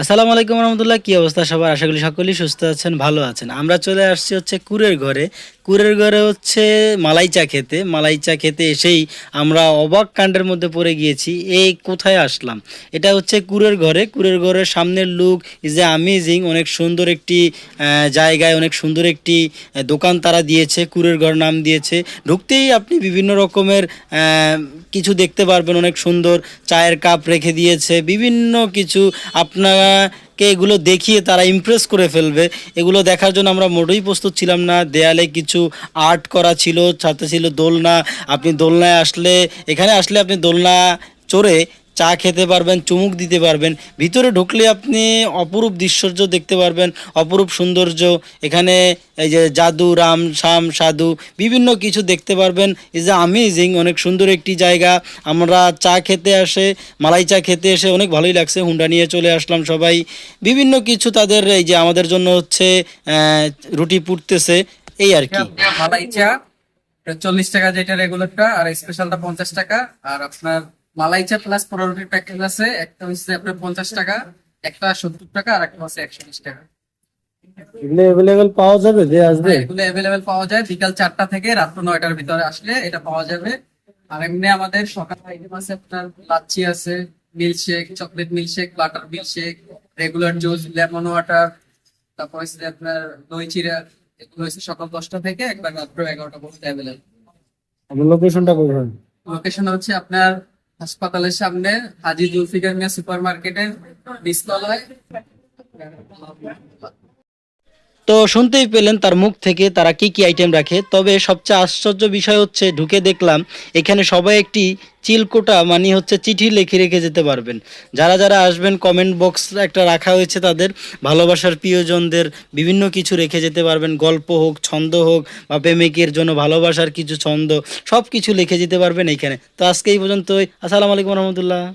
আসসালামু আলাইকুম রহমতুল্লাহ, কি অবস্থা সবার? আশা করি সকলেই সুস্থ আছেন, ভালো আছেন। আমরা চলে আসছি হচ্ছে কুরের ঘরে। কুরের ঘরে হচ্ছে মালাই চা খেতে। মালাই চা খেতে এসেই আমরা অবাক কাণ্ডের মধ্যে পড়ে গিয়েছি। এই কোথায় আসলাম? এটা হচ্ছে কুরের ঘরে। কুরের ঘরের সামনের লুক ইজ এ আমেজিং অনেক সুন্দর একটি জায়গায় অনেক সুন্দর একটি দোকান তারা দিয়েছে, কুরের ঘর নাম দিয়েছে। ঢুকতেই আপনি বিভিন্ন রকমের কিছু দেখতে পারবেন। অনেক সুন্দর চায়ের কাপ রেখে দিয়েছে। বিভিন্ন কিছু আপনাকে এগুলো দেখিয়ে তারা ইমপ্রেস করে ফেলবে। এগুলো দেখার জন্য আমরা মোটেই প্রস্তুত ছিলাম না। দেয়ালে কিছু আর্ট করা ছিল, সাথে ছিল দোলনা। আপনি দোলনায় আসলে, এখানে আসলে আপনি দোলনা চড়ে চা খেতে পারবেন, চুমুক দিতে পারবেন। ভিতরে ঢুকলে আপনি অপরূপ দৃশ্যর্য দেখতে পারবেন, অপরূপ সৌন্দর্য। এখানে এই যে জাদু, রাম শাম সাধু, বিভিন্ন কিছু দেখতে পারবেন। ইজ আমেজিং অনেক সুন্দর একটি জায়গা। আমরা চা খেতে আসে, মালাই চা খেতে এসে অনেক ভালোই লাগছে। হুন্ডা নিয়ে চলে আসলাম সবাই। বিভিন্ন কিছু তাদের এই যে আমাদের জন্য হচ্ছে রুটি পুড়তেছে। এই আর কি। মালাই চা চল্লিশ টাকা যেটা রেগুলারটা আর স্পেশালটা পঞ্চাশ টাকা। আর আপনার মালাই চা প্লাস পনেরো প্যাকেজ আছে একটা হচ্ছে আপনার পঞ্চাশ টাকা একটা সত্তর টাকা আর একটা হচ্ছে একশো বিশ টাকা। এগুলো অ্যাভেলেবেল পাওয়া যাবে যে আসবে? হ্যাঁ, এগুলো অ্যাভেলেবেল পাওয়া যায়। বিকাল চারটা থেকে রাত্র নয়টার ভিতরে আসলে এটা পাওয়া যাবে। আর এমনি আমাদের সকাল আইটেম আছে আপনার লাচ্ছি আছে milkshake chocolate milkshake butter milkshake regular juice lemon water তারপর হচ্ছে আপনার দই চিরা এগুলো হচ্ছে সকাল দশটা থেকে একবার রাত্র এগারোটা পর্যন্ত অ্যাভেলেবেল লোকেশনটা কোথায়? লোকেশন হচ্ছে আপনার হাসপাতালের সামনে হাজি জুলফিকার মিয়া সুপার মার্কেটের নিচতলায় তো শুনতেই পেলেন তার মুখ থেকে তারা কি কি আইটেম রাখে। তবে সবচেয়ে আশ্চর্য বিষয় হচ্ছে, ঢুকে দেখলাম এখানে সবাই একটি চিলকোটা মানে হচ্ছে চিঠি লিখে রেখে যেতে পারবেন। যারা যারা আসবেন কমেন্ট বক্স একটা রাখা হয়েছে তাদের। ভালোবাসার প্রিয়জনদের বিভিন্ন কিছু রেখে যেতে পারবেন। গল্প হোক, ছন্দ হোক, বা প্রেমিকের জন্য ভালোবাসার কিছু ছন্দ সব কিছু লিখে যেতে পারবেন এখানে। তো আজকে এই পর্যন্তই। আসসালামু আলাইকুম রহমতুল্লাহ।